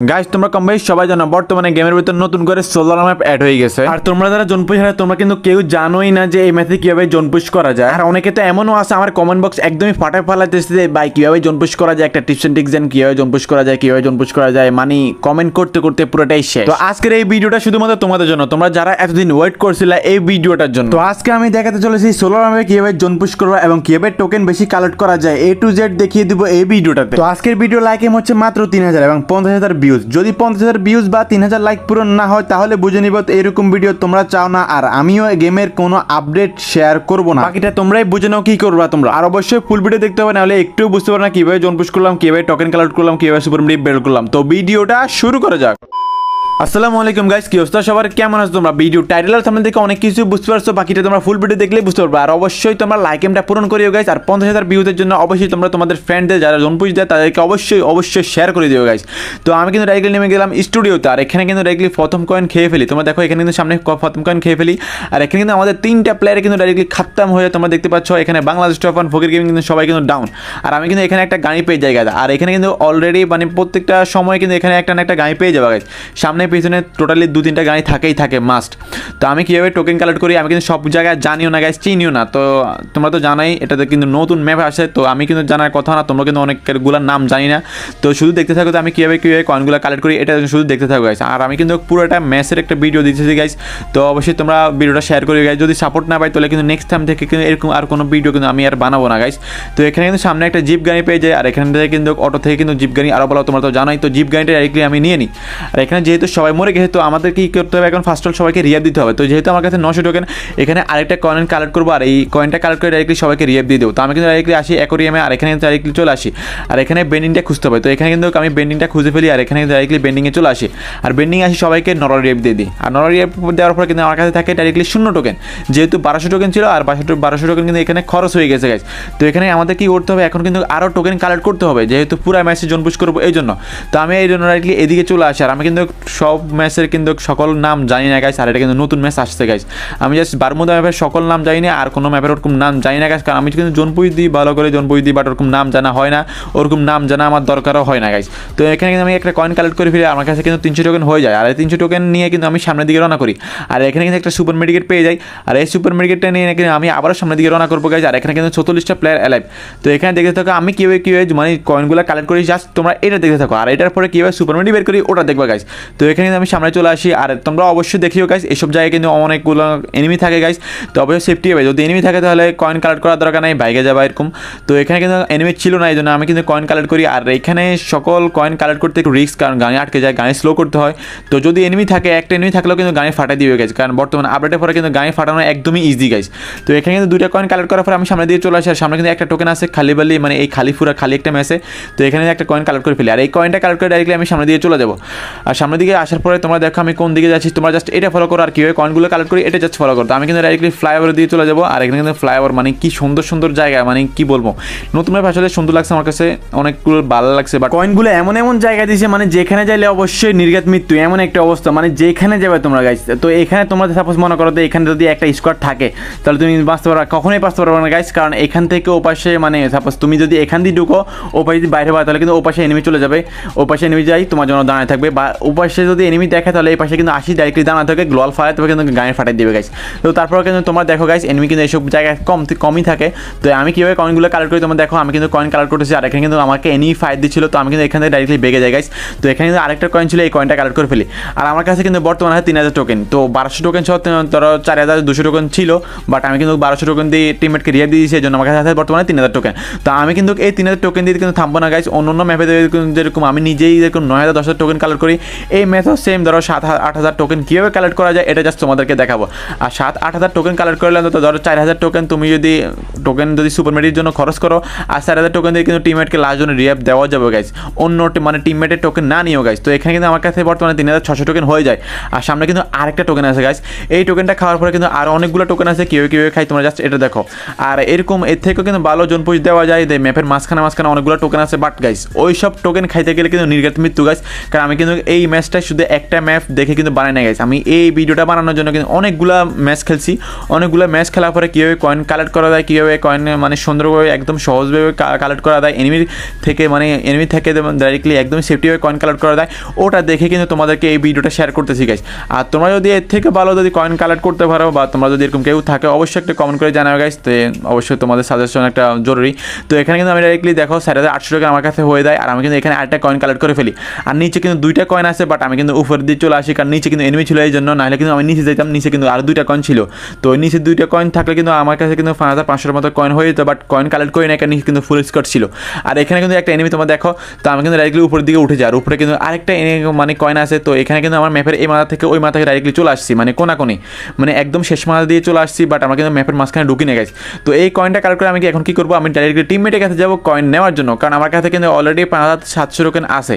Guys তোমরা কম বেশি সবাই জানো, বর্তমানে গেমের ভিতর নতুন করে সোলার ম্যাপ অ্যাড হয়ে গেছে। আর তোমরা যারা জোনপুশ হারে তোমরা কিন্তু কেউ জানোই না যে এই ম্যাথে কীভাবে জোনপুশ করা যায়। আর অনেকে তো এমনও আছে, আমার কমেন্ট বক্স একদমই ফাটা ফালাতেছে যে, ভাই, কীভাবে জোনপুশ করা যায়? একটা টিপস এন্ড টিক্স জান কীভাবে জোনপুশ করা যায়, কীভাবে জোনপুশ করা যায়? মানে কমেন্ট করতে করতে পুরোটাই শেষ। তো আজকের এই ভিডিওটা শুধুমাত্র তোমাদের জন্য। তোমরা যারা এতদিন ওয়েট করছিলে এই ভিডিওটার জন্য। তো আজকে আমি দেখাতে চলেছি সোলার ম্যাপে কীভাবে জোনপুশ করব এবং কীভাবে টোকেন বেশি কালেক্ট করা যায়। এ টু জেড দেখিয়ে দিব এই ভিডিওটাতে। তো আজকের ভিডিও লাইক এম হচ্ছে মাত্র তিন হাজার এবং পঞ্চাশ হাজার ভিউজ যদি পঞ্চাশ হাজার ভিউজ বা তিন হাজার লাইক পূরণ না হয়, তাহলে বুঝে নিব এরকম ভিডিও তোমরা চাও না। আর আমিও গেমের কোনো আপডেট শেয়ার করব না। বাকিটা তোমরাই বুঝে নাও কি করবা তোমরা। আর অবশ্যই ফুল ভিডিও দেখতে হবে, নাহলে একটু বুঝতে পারো না কীভাবে জন পুশ করলাম, কীভাবে টোকেন কালেক্ট করলাম, কীভাবে সুপার মিডিয়া বের করলাম। তো ভিডিওটা শুরু করা যাক। আসসালামু আলাইকুম গাইস কি অবস্থা? সবার কেমন আছো তোমরা? ভিডিও টাইটেলের সামনে থেকে অনেক কিছু বুঝতে পারছ, বাকিটা তোমরা ফুল ভিডিও দেখলে বুঝতে পারবে। আর অবশ্যই তোমরা লাইক এমটা পূরণ করিও গাইস আর পঞ্চাশ হাজার ভিউজের জন্য অবশ্যই তোমরা তোমাদের ফ্রেন্ডদের যারা জনপুষ দেয়, তাদেরকে অবশ্যই অবশ্যই শেয়ার করে দিও গাইস তো আমি কিন্তু ডাইরেক্টলি নেমে গেলাম স্টুডিওতে আর এখানে কিন্তু ডাইরেক্টলি প্রথম কয়েন খেয়ে ফেলি। তোমরা দেখো, এখানে কিন্তু সামনে প্রথম কয়েন খেয়ে ফেলি। আর এখানে কিন্তু আমাদের তিনটা প্লেয়ারে কিন্তু ডাইরেক্টলি খাত্তাম হয়ে তোমরা দেখতে পাচ্ছ, এখানে বাংলাদেশ টপান ফকির গেমিং কিন্তু সবাই কিন্তু ডাউন আর আমি কিন্তু এখানে একটা গাড়ি পেয়ে জায়গা আর এখানে কিন্তু অলরেডি মানে প্রত্যেকটা সময় কিন্তু এখানে একটা না একটা গাড়ি পেয়ে যাবে গাইজ সামনে পিছনে টোটালি দু তিনটা গাড়ি থাকেই থাকে মাস্ট তো আমি কীভাবে টোকেন কালেক্ট করি, আমি কিন্তু সব জায়গায় জানিও না গাইজ চিনিও না। তো তোমরা তো জানাই, এটাতে কিন্তু নতুন ম্যাপ আসে, তো আমি কিন্তু জানার কথা না, তোমরা কিন্তু অনেকগুলোর নাম জানি না। তো শুধু দেখতে থাকো তো আমি কীভাবে কীভাবে কয়েনগুলো কালেক্ট করি, এটা শুধু দেখতে থাকো গাইজ আর আমি কিন্তু পুরোটা ম্যাচের একটা ভিডিও দিতেছি গাইজ তো অবশ্যই তোমরা ভিডিওটা শেয়ার করি গাইজ যদি সাপোর্ট না পাই, তাহলে কিন্তু নেক্সট টাইম থেকে কিন্তু এরকম আর কোনো ভিডিও কিন্তু আমি আর বানাবো না গাইজ তো এখানে কিন্তু সামনে একটা জিপ গাড়ি পেয়ে যায় আর এখান থেকে কিন্তু অটো থেকে কিন্তু জিপ গাড়ি আরও বলা, তোমরা তো জানাই, তো জিপ গাড়িটা ডাইরেক্টলি আমি নিয়ে নিই। আর এখানে যেহেতু সবাই মরে গেছে, তো আমাদের কি করতে হবে এখন? ফার্স্ট অল সবাইকে রিয়াব দিতে হবে। তো যেহেতু আমার কাছে নশো টোকেন এখানে আরেকটা কয়েন কালেক্ট করব, আর এই কয়েনটা কালেক্ট করে ডাইরেক্টলি সবাইকে রিয়াব দিয়ে দেবো। তো আমি কিন্তু ডাইরেক্টলি আসি অ্যাকোরিয়ামে আর এখানে ডাইরেক্টলি চলে আসি। আর এখানে বেন্ডিংটা খুঁজতে হবে। তো এখানে কিন্তু আমি বেন্ডিংটা খুঁজে ফেলি, আর এখানে ডাইরেক্টলি বেন্ডিংয়ে চলে আসি। আর বেন্ডিং আসি, সবাইকে নরল রিয়াব দিয়ে দিই। আর নরল রিয়াব দেওয়ার পরে কিন্তু আমার কাছে থাকে ডাইরেক্টলি শূন্য টোকেন যেহেতু বারোশো টোকেন ছিল, আর বারোশো বারোশো টোকেন কিন্তু এখানে খরচ হয়ে গেছে গাইজ তো এখানে আমাদের কি করতে হবে? এখন কিন্তু আরও টোকেন কালেক্ট করতে হবে। যেহেতু পুরো ম্যাচে জন করব এই জন্য তো আমি এই জন্য ডাইরেক্টলি এদিকে চলে আসি। আর আমি কিন্তু সব ম্যাচের কিন্তু সকল নাম জানি না গাইজ আর এটা কিন্তু নতুন ম্যাচ আসছে গাইজ আমি জাস্ট বারমুদা ম্যাপের সকল নাম জানি না, আর কোনো ম্যাপের ওরকম নাম জানি না গাইজ কারণ আমি কিন্তু জনপুই দিই, ভালো করে জনপুই দিই বাট ওরকম নাম জানা হয় না, ওরকম নাম জানা আমার দরকারও হয় না গাইজ তো এখানে কিন্তু আমি একটা কয়েন কালেক্ট করে ফিরে আমার কাছে কিন্তু তিনশো টোকেন হয়ে যায়, আর এই তিনশো টোকেন নিয়ে কিন্তু আমি সামনের দিকে রওনা করি। আর এখানে কিন্তু একটা সুপার মেডিকেট পেয়ে যাই, আর এই সুপার মেডিকেটটা নিয়ে কিন্তু আমি আবারও সামনের দিকে রওনা করব গাইজ আর এখানে কিন্তু চল্লিশটা প্লেয়ার অ্যালাইভ তো এখানে দেখতে থাকো, আমি কীভাবে কীভাবে মানে কয়েনগুলো কালেক্ট করি জাস্ট তোমরা এটা দেখতে থাকো, আর এটার পরে কীভাবে সুপার মেডি বের করি, ওটা দেখবে গাইজ তো এখানে কিন্তু আমি সামনে চলে আসি। আর তোমরা অবশ্যই দেখিও গাইস এসব জায়গায় কিন্তু অনেকগুলো এনিমি থাকে গাইস তো অবশ্যই সেফটি হবে। যদি এনিমি থাকে, তাহলে কয়েন কালেক্ট করার দরকার নেই বাইকে যাবা এরকম। তো এখানে কিন্তু এনিমি ছিল না এই জন্য আমি কিন্তু কয়েন কালেক্ট করি। আর এখানে সকল কয়েন কালেক্ট করতে একটু রিস্ক কারণ গাড়ি আটকে যায়, গাড়ি স্লো করতে হয়। তো যদি এনিমি থাকে, একটা এনিমি থাকলেও কিন্তু গাড়ি ফাটাই দিয়ে গেছে কারণ বর্তমানে আপডেটের পরে কিন্তু গাড়ি ফাটানো একদমই ইজি গাইস তো এখানে কিন্তু দুইটা কয়েন কালেক্ট করার পরে আমি সামনে দিয়ে চলে আসি। আর সামনে কিন্তু একটা টোকেন আছে, খালি বালি মানে এই খালি ফুরা খালি একটা ম্যাচে তো এখানে একটা কয়েন কালেক্ট করে ফেলি। আর এই কয়েনটা কালেক্ট করে ডাইরেক্টলি আমি সামনে দিয়ে চলে যাব। আর সামনের দিকে আসার পরে তোমরা দেখো আমি কোন দিকে যাচ্ছি, তোমরা জাস্ট এটা ফলো করো আর কি কীভাবে কয়েনগুলো কালেক্ট করি, এটা জাস্ট ফলো করো। আমি কিন্তু ডাইরেক্টলি ফ্লাইওভার দিয়ে চলে যাব, আর এখানে কিন্তু ফ্লাইওভার মানে কি সুন্দর সুন্দর জায়গা মানে কি বলব? নতুন ম্যাপ আসলে সুন্দর লাগছে আমার কাছে, অনেকগুলো ভালো লাগছে বাট কয়েনগুলো এমন এমন জায়গা দিয়েছে মানে যেখানে যাইলে অবশ্যই নির্ঘাত মৃত্যু, এমন একটা অবস্থা। মানে যেখানে যাবে তোমরা গাইছ তো এখানে তোমরা সাপোজ মনে করো তো এখানে যদি একটা স্কোয়াড থাকে, তাহলে তুমি বাঁচতে পারবে, কখনোই বাঁচতে পারবে না গাইছ কারণ এখান থেকে ওপাশে মানে সাপোজ তুমি যদি এখান দিয়ে ঢুকো, ওপাশে যদি বাইরে পাও, তাহলে কিন্তু ওপাশে পাশে এনিমি চলে যাবে। ওপাশে পাশে এনিমি যাই, তোমার জন্য দাঁড়ায় থাকবে, বা ও পাশে যদি এনিমি দেখে তাহলে এই পাশে কিন্তু আসি ডাইরেক্টলি দাঁড়ায় থাকে গ্লোয়াল ফায়ার তবে কিন্তু গায়ে ফাটাই দিবে গাইছ তো তারপর কিন্তু তোমরা দেখো গাইস এনিমি কিন্তু এইসব জায়গায় কম, কমই থাকে। তো আমি কীভাবে কয়েনগুলো কালেক্ট করি, তোমরা দেখো, আমি কিন্তু কয়েন কালেক্ট করতেছি, আর এখানে কিন্তু আমাকে এনি ফায়ার দিচ্ছিল, তো আমি কিন্তু এখান থেকে ডাইরেক্টলি বেগে যাই গাইস তো এখানে কিন্তু আরেকটা কয়েন ছিল, এই কয়েনটা কালেক্ট করে ফেলি। আর আমার কাছে কিন্তু বর্তমানে হয় তিন হাজার টোকেন তো বারোশো টোকেন সহ ধরো চার হাজার দুশো টোকেন ছিল বাট আমি কিন্তু বারোশো টোকেন দিয়ে টিমমেটকে রিয়ার দিয়ে দিয়েছি এই জন্য আমার কাছে আছে বর্তমানে তিন হাজার টোকেন তো আমি কিন্তু এই তিন হাজার টোকেন দিয়ে কিন্তু থামবো না গাইস অন্য অন্য ম্যাপে যেরকম আমি নিজেই যেরকম নয় হাজার, দশ হাজার টোকেন কালেক্ট করি, এই ম্যাথও সেম ধরো সাত আট হাজার টোকেন কীভাবে কালেক্ট করা যায়, এটা জাস্ট তোমাদেরকে দেখাবো। আর সাত আট হাজার টোকেন কালেক্ট করলে তো ধরো চার হাজার টোকেন তুমি যদি টোকেন যদি সুপার মেডির জন্য খরচ করো, আর চার হাজার টোকেন দিয়ে কিন্তু টিমমেটকে লাস্ট জন্য রিয়াপ দেওয়া যাবে গাইজ অন্য মানে টিমমেটের টোকেন না নিও গাইজ তো এখানে কিন্তু আমার কাছে বর্তমানে তিন হাজার ছশো টোকেন হয়ে যায়। আর সামনে কিন্তু আরেকটা টোকেন আছে গাইজ এই টোকেনটা খাওয়ার পরে কিন্তু আরও অনেকগুলো টোকেন আছে কেউ কেউ খাই তোমরা জাস্ট এটা দেখো। আর এরকম এর থেকেও কিন্তু ভালো জন পুষ দেওয়া যায় ম্যাপের মাঝখানে মাঝখানে অনেকগুলো টোকেন আছে বাট গাইজ ওই সব টোকেন খাইতে গেলে কিন্তু নির্ঘাত মৃত্যু গাইজ কারণ আমি কিন্তু এই ম্যাচটাই শুধু একটা ম্যাপ দেখে কিন্তু বানাই না গেছে আমি এই ভিডিওটা বানানোর জন্য কিন্তু অনেকগুলা ম্যাচ খেলছি। অনেকগুলো ম্যাচ খেলার পরে কীভাবে কয়েন কালেক্ট করা যায়, কীভাবে কয়েন মানে সুন্দরভাবে, একদম সহজভাবে কালেক্ট করা যায় এনিমির থেকে মানে এনিমি থেকে ডাইরেক্টলি একদম সেফটিভাবে কয়েন কালেক্ট করা যায়, ওটা দেখে কিন্তু তোমাদেরকে এই ভিডিওটা শেয়ার করতে গাইজ আর তোমরা যদি এর থেকে ভালো যদি কয়েন কালেক্ট করতে পারো বা তোমরা যদি এরকম কেউ থাকে, অবশ্যই একটা কমেন্ট করে জানাবে গাইজ তো অবশ্যই তোমাদের সাজেশন একটা জরুরি। তো এখানে কিন্তু আমি ডাইরেক্টলি দেখো, সাড়ে হাজার আটশো টাকা আমার কাছে হয়ে যায়, আর আমি কিন্তু এখানে আরেকটা কয়েন কালেক্ট করে ফেলি। আর নিচে কিন্তু দুইটা কয়েন আছে বাট আমি কিন্তু উপর দিয়ে চলে আসি, কারণ নিচে কিন্তু এনিমি ছিল এই জন্য নাহলে কিন্তু আমি নিচে যেতাম, নিচে কিন্তু আর দুইটা কয়েন ছিল। তো নিচে দুইটা কয়েন থাকলে কিন্তু আমার কাছে কিন্তু পাঁচ হাজার পাঁচশোর মতো কয়েন হয়ে যেত বাট কয়েন কালেক্ট করি না নিচে কিন্তু ফুল স্কট ছিল। আর এখানে কিন্তু একটা এনিমি তোমরা দেখো, তো আমি কিন্তু ডাইরেক্টলি উপরের দিকে উঠে যাই, আর উপরে কিন্তু আরেকটা enemy মানে কয়েন আছে, তো এখানে কিন্তু আমার ম্যাপের এই মাথা থেকে ওই মাথা থেকে ডাইরেক্টলি চলে আসছি মানে কোনাকোনি। মানে একদম শেষ মাথা দিয়ে চলে আসছি বাট আমার কিন্তু ম্যাপের মাঝখানে ঢুকি নিয়ে গেছি তো এই কয়েনটা কালেক্ট করে আমি এখন কি করব? আমি ডাইরেক্টলি টিমমেটের কাছে যাব কয়েন নেওয়ার জন্য, কারণ আমার কাছে কিন্তু অলরেডি পাঁচ হাজার সাতশো টোকেন আছে।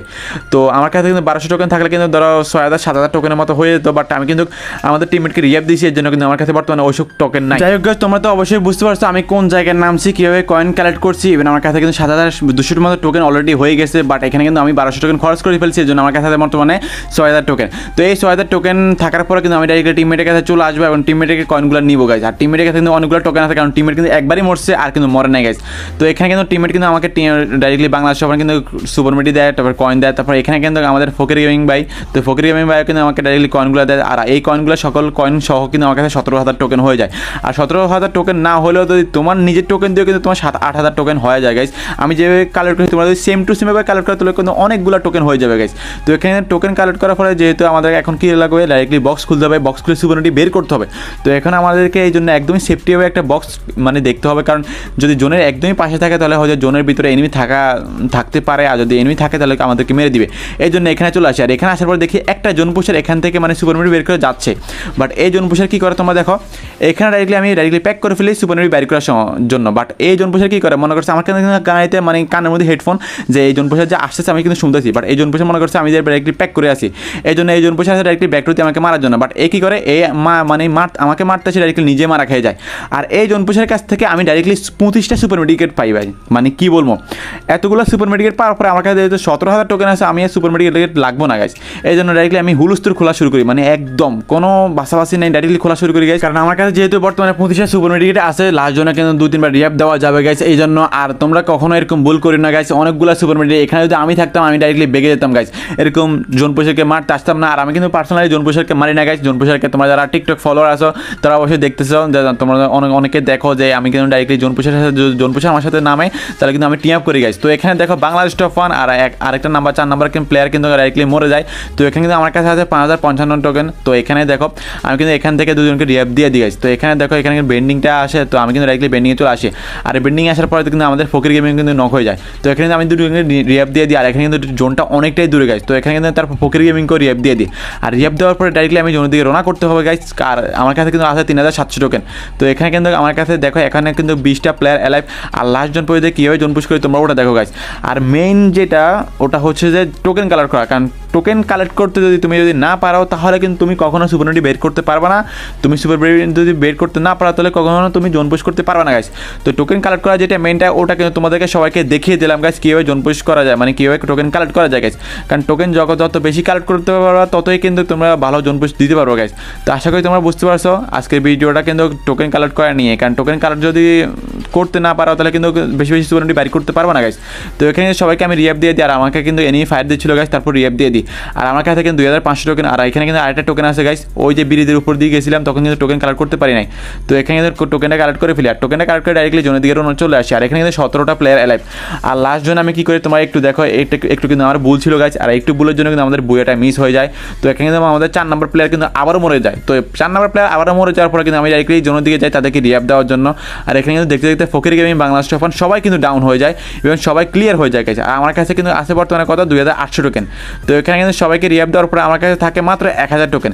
তো আমার কাছে কিন্তু বারোশো টোকেন থাকলে কিন্তু ধরো ছয় হাজার, সাত হাজার টোকেনের মতো হয়ে যেত বাট আমি কিন্তু আমাদের টিমমেটকে রিয়াপ দিয়েছি এর জন্য কিন্তু আমার কাছে বর্তমানে ওইসব টোকেন নাই। যাই হোক তোমরা তো অবশ্যই বুঝতে পারছ আমি কোন জায়গায় নামছি, কীভাবে কয়েন কালেক্ট করছি ইভেন আমার কাছে কিন্তু সাত হাজার দুশোর মতো টোকেন অলরেডি হয়ে গেছে বাট এখানে কিন্তু আমি বারোশো টোকেন খরচ করে ফেলছি এর জন্য আমার কাছে বর্তমানে ছয় হাজার টোকেন তো এই ছয় হাজার টোকেন থাকার পরে কিন্তু আমি ডাইরেক্ট টিমমেটের কাছে চলে আসব এবং টিমমেটের কয়েনগুলো নিবো গাইজ আর টিমমেটের কাছে কিন্তু অনেকগুলো টোকেন আছে, কারণ টিমমেট কিন্তু একবারই মরছে, আর কিন্তু মরে নাই গাইজ তো এখানে কিন্তু টিমমেট কিন্তু আমাকে ডাইরেক্টলি বাংলাদেশ সবার কিন্তু সুপার মিটি দেয়, তারপর কয়েন দেয়, তারপর এখানে কিন্তু আমাদের ফকির গেমিং ভাই তো ফকির গেমিং ভাই কিন্তু আমাকে ডাইরেক্টলি কয়েনগুলো দেয়। আর এই কয়েনগুলো সকল কয়েন সহ কিন্তু আমার কাছে সতেরো হাজার টোকেন হয়ে যায়। আর সতেরো হাজার টোকেন না হলেও যদি তোমার নিজের টোকেন দিয়ে কিন্তু তোমার সাত আট হাজার টোকেন হয়ে যায় গাইজ আমি যেভাবে কালেক্ট করি তোমরা যদি সেম টু সেমভাবে কালেক্ট করে তাহলে কিন্তু অনেকগুলো টোকেন হয়ে যাবে গাইজ তো এখানে টোকেন কালেক্ট করার ফলে যেহেতু আমাদের এখন কি লাগবে? ডাইরেক্টলি বক্স খুলতে হবে বক্স খুলে সুপারনিটি বের করতে হবে। তো এখন আমাদেরকে এই জন্য একদমই সেফটি হবে একটা বক্স মানে দেখতে হবে। কারণ যদি জোনের একদমই পাশে থাকে, তাহলে হয়তো জোনের ভিতরে এনিমি থাকা, থাকতে পারে। আর যদি এনিমি থাকে, তাহলে আমাদেরকে মেরে দিবে। এই জন্য এখানে চলে আসে। আর এখানে আসার পর দেখি একটা জোন এখান থেকে মানে সুপার সুপারমিটি বের করে যাচ্ছে। বাট এই জোন কী করে তোমরা দেখো? এখানে ডাইরেক্টলি আমি ডাইরেক্টলি প্যাক করে ফেলি সুপারমিটি বের করার জন্য। বাট এই জোন কী করে? মনে করছে আমার কিন্তু গাড়িতে মানে কানের মধ্যে হেডফোন যে এই জোন যে আসতেছে আমি কিন্তু শুনতেছি। বাট এই জোন মনে করছে আমি যে ডাইরেক্টলি প্যাক করে আসি এই জন্য এই জোন পুষে আসে ডাইরেক্টলি ব্যাক আমাকে মারার জন্য। বাট এ কী করে? এ মা মানে মার আমাকে মারতেছে ডাইরেক্টলি নিজে মারা খেয়ে যায়। আর এই জোন কাছ থেকে আমি ডাইরেক্টলি পঁচিশটা সুপার মেডিকেট পাই ভাই। মানে কি বলব? এতগুলো সুপার মেডিকেট পাওয়ার পরে আমার কাছে সতেরো হাজার টোকেন আছে, আমি সুপার মেডিকেট লাগবো না গাইজ এই জন্য ডাইরেক্টলি আমি হুলুস্তুর খোলা শুরু করি মানে একদম। কোনো বাসাবাসি নেই ডাইরেক্টলি খোলা শুরু করি গাইজ কারণ আমার কাছে যেহেতু বর্তমানে পঁচিশে সুপার মেডিকেট আছে লাস্ট জন্য কিন্তু দু তিনবার রিয়াপ দেওয়া যাবে গাইজ এই জন্য আর তোমরা কখনো এরকম ভুল করি না গাইজ অনেকগুলো সুপার মেডিকেট এখানে যদি আমি থাকতাম, আমি ডাইরেক্টলি বেগে যেতাম গাইজ এরকম জোন পোশাককে মারতে আসতাম না, আর আমি কিন্তু পার্সোনালি জোন পোশাককে মারি না গাইজ জোন পোশাককে তোমরা যারা টিকটক ফলোয়ার আছো, তারা অবশ্যই দেখতেছো তোমরা অনেক, অনেকে দেখো যে আমি কিন্তু ডাইরেক্টলি জোন পোশাকের সাথে জোন পোশাক আমার সাথে নামে তাহলে কিন্তু আমি টিম আপ করি গাইজ তো এখানে দেখো বাংলাদেশ টপ ওয়ান আর এক, আরেকটা নাম্বার চার নাম্বার প্লেয়ার কিন্তু ডাইরেক্টলি মরে যায়। তো এখানে কিন্তু আমার কাছে আছে পাঁচ হাজার পঞ্চান্ন টোকেন তো এখানে দেখো, আমি কিন্তু এখান থেকে দুজনকে রিয়াপ দিয়ে guys। তো এখানে দেখো, এখানে কিন্তু বেন্ডিংটা আসে, তো আমি কিন্তু ডাইরেক্টলি বেন্ডিংয়ে চলে আসি। আর বেন্ডিং আসার পরে কিন্তু আমাদের ফকির গেমিং কিন্তু নক হয়ে যায়। তো এখানে কিন্তু আমি দুটো রিয়াপ দিয়ে দিই, আর এখানে কিন্তু জোনটা অনেকটাই দূরে গাইজ তো এখানে কিন্তু তার ফকির গেমিংকেও রিয়াপ দিয়ে দিই। আর রিয়াপ দেওয়ার পরে ডাইরেক্টলি আমি জোনের দিকে রোনা করতে হবে গাইজ আর আমার কাছে কিন্তু আছে তিন হাজার সাতশো টোকেন তো এখানে কিন্তু আমার কাছে দেখো, এখানে কিন্তু বিশটা প্লেয়ার অ্যালাইভ আর লাস্ট জন পর্যন্ত কীভাবে জোন পুশ করি তোমরা ওটা দেখো গাইজ আর মেইন যেটা, ওটা হচ্ছে যে টোকেন কালার করা। কারণ টোকেন কালেক্ট করতে যদি তুমি যদি না পারো, তাহলে কিন্তু তুমি কখনো সুপারনিটি বের করতে পারবে না। তুমি সুপার যদি বের করতে না পারো, তাহলে কখনো তুমি জোন পুশ করতে পারবে না গাইজ তো টোকেন কালেক্ট করা যেটা মেনটা ওটা কিন্তু তোমাদেরকে সবাইকে দেখিয়ে দিলাম গাইজ কীভাবে জোন পুশ করা যায়। মানে কীভাবে টোকেন কালেক্ট করা যায় গাইজ কারণ টোকেন যত যত বেশি কালেক্ট করতে পারবা, ততই কিন্তু তোমরা ভালো জোন পুশ দিতে পারব গাইজ তো আশা করি তোমরা বুঝতে পারছ, আজকের ভিডিওটা কিন্তু টোকেন কালেক্ট করা নিয়ে। কারণ টোকেন কালেক্ট যদি করতে না পারো, তাহলে কিন্তু বেশি বেশি সুপারনিটি বাইর করতে পারব না গাইজ তো এখানে সবাইকে আমি রিয়াপ দিয়ে দিই, আর আমাকে কিন্তু এনি ফায়ার দিচ্ছিল গাইজ তারপর রিয়াপ দিয়ে দিই। আর আমার কাছে কিন্তু দুই হাজার পাঁচশো টোকেন আর এখানে কিন্তু আরেকটা টোকেন আছে গাইস ওই যে ব্রিজের উপর দিয়ে গেছিলাম, তখন কিন্তু টোকেন কালেক্ট করতে পারি নাই। তো এখানে কিন্তু টোকেনটা কালেক্ট করে ফেলি। আর টোকেনটা কালেক্ট করে ডাইরেক্টলি জনের দিকে চলে আসি। আর এখানে কিন্তু সতেরোটা প্লেয়ার অ্যালাইভ আর লাস্ট জন আমি কী করি, তোমার একটু দেখো একটু একটু কিন্তু আমার ভুল ছিল গাইজ আর একটু ভুলের জন্য কিন্তু আমাদের বইয়াটা মিস হয়ে যায়। তো এখানে কিন্তু আমাদের চার নম্বর প্লেয়ার কিন্তু আবারও মরে যায়। তো চার নম্বর প্লেয়ার আবারও মরে যাওয়ার পরে কিন্তু আমি ডাইরেক্টলি জনের দিকে যাই, তাদেরকে রিয়াপ দেওয়ার জন্য। আর এখানে কিন্তু দেখতে দেখতে ফকির গেমিং বাংলা টফান সবাই কিন্তু ডাউন হয়ে যায়, এবং সবাই ক্লিয়ার হয়ে যায় গেছে আর আমার কাছে কিন্তু আছে বর্তমানে কথা দুই হাজার আটশো টোকেন তো এখানে কিন্তু সবাইকে রিয়াপ দেওয়ার পরে আমার কাছে থাকে মাত্র এক হাজার টোকেন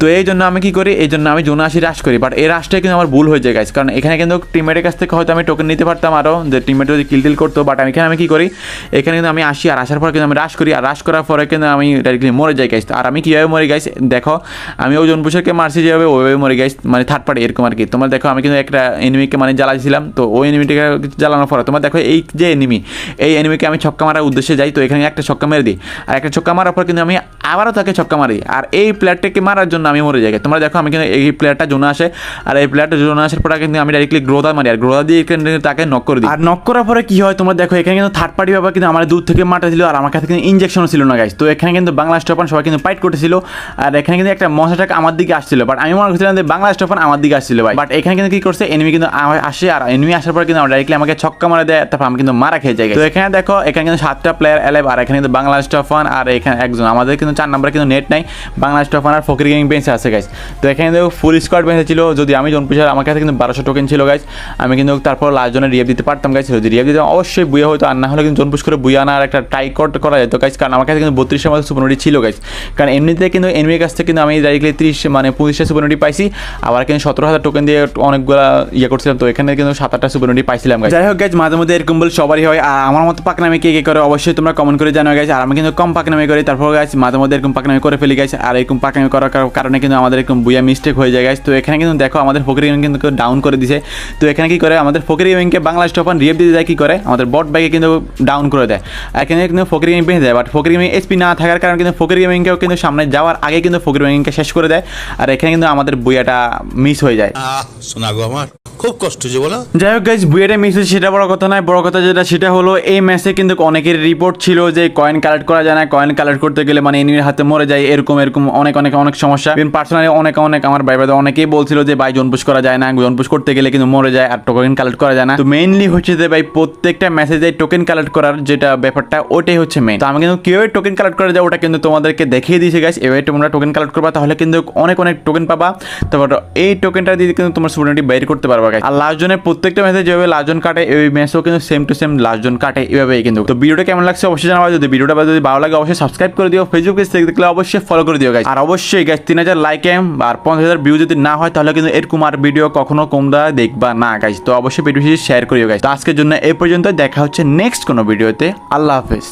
তো এই জন্য আমি কি করি? এই জন্য আমি জোনে আসি রাশ করি। বাট এই রাশটাই কিন্তু আমার ভুল হয়ে যায় গাইজ কারণ এখানে কিন্তু টিমমেটের কাছ থেকে হয়তো আমি টোকেন নিতে পারতাম আরও যে টিমমেট যদি কিল টিল করতো। বাট আমি এখানে আমি কি করি? এখানে কিন্তু আমি আসি আর আসার পর কিন্তু আমি রাশ করি। আর রাশ করার পরে কিন্তু আমি ডাইরেক্টলি মরে যাই গাইজ আর আমি কীভাবে মরে গাইজ দেখো, আমি ওই জনপুষারকে মারছি যেভাবে, ওইভাবে মরে গাইজ মানে থার্ড পার্টি এরকম আর কি। তোমার দেখো, আমি কিন্তু একটা এনিমিকে মানে জ্বালাইছিলাম। তো ওই এনিমিটাকে জ্বালানোর পরে তোমার দেখো, এই যে এনিমি এই এনিমিকে আমি ছক্কা মারার উদ্দেশ্যে যাই। তো এখানে একটা ছক্কা মেরে দিই। আর একটা ছক্কা মারার পর কিন্তু আমি আবারও তাকে ছক্কা মারি। আর এই প্লেয়ারটাকে মারার জন্য আমি মরে যাই। তোমরা দেখো আমি কিন্তু এই প্লেয়ারটা জোনে আসে। আর এই প্লেয়ারটা জোনে আসার পরে কিন্তু আমি ডাইরেক্টলি গ্রোদা মারি। আর গ্রোদা দিয়ে কিন্তু তাকে নক করে দিই। আর নক করার পরে কি হয় তোমরা দেখো এখানে কিন্তু থার্ড পার্টি ব্যাপার কিন্তু আমার দূর থেকে মাটা ছিল। আর আমার কাছে কিন্তু ইঞ্জেকশনও ছিল না গাইস তো এখানে কিন্তু বাংলা স্টপান সবাই কিন্তু ফাইট করতেছিল। আর এখানে কিন্তু একটা মশাটাকে আমার দিকে আসছিল। বাট আমি মনে করছিলাম যে বাংলা স্টপান আমার দিকে আসছিল ভাই। বাট এখানে কিন্তু কি করছে এনিমি কিন্তু আসে। আর এনিমি আসার পর কিন্তু ডাইরেক্টলি আমাকে ছক্কা মারা দেয়। তারপর আমি কিন্তু মারা খেয়ে যাই তো এখানে দেখো এখানে কিন্তু সাতটা প্লেয়ার এলাইভ আর এখানে কিন্তু বাংলা স্টফান আর এখানে একজন। আমাদের কিন্তু চার নম্বরে কিন্তু নেট নাই। বাংলা স্টফান আর ফকির গেমিং বেঞ্চে আছে গাইস তো এখানে দেখো ফুল স্কোয়াড বেঞ্চে ছিল যদি আমি জনপুষার আমার কাছে কিন্তু বারোশো টোকেন ছিল গাইস আমি কিন্তু তারপর লাস্ট জনের রিয়েভ দিতে পারতাম গাইস যদি রিয়েভ দিতে অবশ্যই বুয়া হতো আর না হলে কিন্তু জনপুষ করে বুয়া আনার একটা টাইকট করা যেত গাইজ কারণ আমার কাছে কিন্তু বত্রিশের মতো সুপরনোটি ছিল গাইস কারণ এমনিতে কিন্তু এনিমির কাছ থেকে কিন্তু আমি ডাইরেক্টলি ত্রিশ মানে পঁচিশটা সুপরনোটি পাইছি। আবার কিন্তু সতেরো হাজার টোকেন দিয়ে অনেকগুলো ইয়ে করছিলাম। তো এখানে কিন্তু সাত আটটা সুপরনোটি পাইছিলাম, guys। যাই হোক গাইজ মাঝে মধ্যে এরকম বল সবারই হয়। আর আমার মতো পাকনামি কে কে করে অবশ্যই তোমরা কমেন্ট করে জানো গাইজ আর আমি কিন্তু কম পাকনামি করি। তারপর গাইজ মাঝে মধ্যে এরকম পাকনামি করে ফেলি গাইজ আর এরকম পাকনামি করার কারণে কিন্তু আমাদের এরকম বুয়া মিস্টেক হয়ে যায় গাইজ তো এখানে কিন্তু দেখো আমাদের ফকির গেমিং কিন্তু ডাউন করে দিছে। তো এখানে কি করে আমাদের ফকির গেমিংকে বাংলা স্টপান রিয়েপ দিতে যায় কি করে আমাদের বট ব্যাগে কিন্তু ডাউন করে দেয়। আর এখানে কিন্তু ফকির গেমিং পেয়ে যায় বাট ফকির গেমিং এসপি না থাকার কারণে কিন্তু ফকির গেমিংকেও কিন্তু সামনে যাওয়ার আগে কিন্তু ফকির গেমিংকে শেষ করে দেয়। আর এখানে কিন্তু আমাদের বুয়াটা মিস হয়ে যায়। আহ শোনা গো আমার খুব কষ্ট যে বলো। যাই হোক গাইজ বুয়েটে মিস হয়েছে সেটা বড় কথা নয়। বড় কথা যেটা সেটা হলো এই ম্যাচে কিন্তু অনেকের রিপোর্ট ছিল যে কয়েন কালেক্ট করা যায় না কয়েন কালেক্ট করতে গেলে মানে এনিমির হাতে মরে যায়, এরকম এরকম, অনেক অনেক অনেক সমস্যা। পার্সোনালি অনেক অনেক আমার ভাই ব্রাদার অনেকেই বলছিল যে, ভাই জনপুশ করা যায় না জনপুশ করতে গেলে কিন্তু মরে যায়, আর টোকেন কালেক্ট করা যায় না। তো মেইনলি হচ্ছে যে, ভাই, প্রত্যেকটা মেসেজে টোকেন কালেক্ট করার যেটা ব্যাপারটা ওটাই হচ্ছে মেইন তো আমি কিন্তু কীভাবে টোকেন কালেক্ট করা যায়, ওটা কিন্তু তোমাদেরকে দেখিয়ে দিয়েছি গাইস এভাবে তোমরা টোকেন কালেক্ট করবা, তাহলে কিন্তু অনেক অনেক টোকেন পাবা। তারপর এই টোকেনটা দিয়ে কিন্তু তোমার স্টুডেন্টটি বাইর করতে পারবা, guys। আর লাস্ট জনের প্রত্যেকটা ম্যাচে যেভাবে লাস্ট জন কাটে এই ম্যাচও কিন্তু সেম টু সেম লাস্ট জন কাটে, এভাবেই কিন্তু। তো ভিডিওটা কেমন লাগছে অবশ্যই জানাবা, যদি ভিডিওটা যদি ভালো লাগে, অবশ্যই সাবস্ক্রাইব করে দিও। ফেসবুক পেজ থেকে দেখলে অবশ্যই ফলো করে দিও গাইজ আর অবশ্যই গাইজ তিন হাজার লাইক এম আর পঞ্চাশ হাজার ভিউ যদি না হয়, তাহলে কিন্তু এরকম আর ভিডিও কখনো কমদা দেখবা না গাইজ তো অবশ্যই ভিডিও শেয়ার করিও গাইজ তো আজকের জন্য এই পর্যন্ত দেখা হচ্ছে নেক্সট কোনো ভিডিওতে আল্লাহ হাফেজ।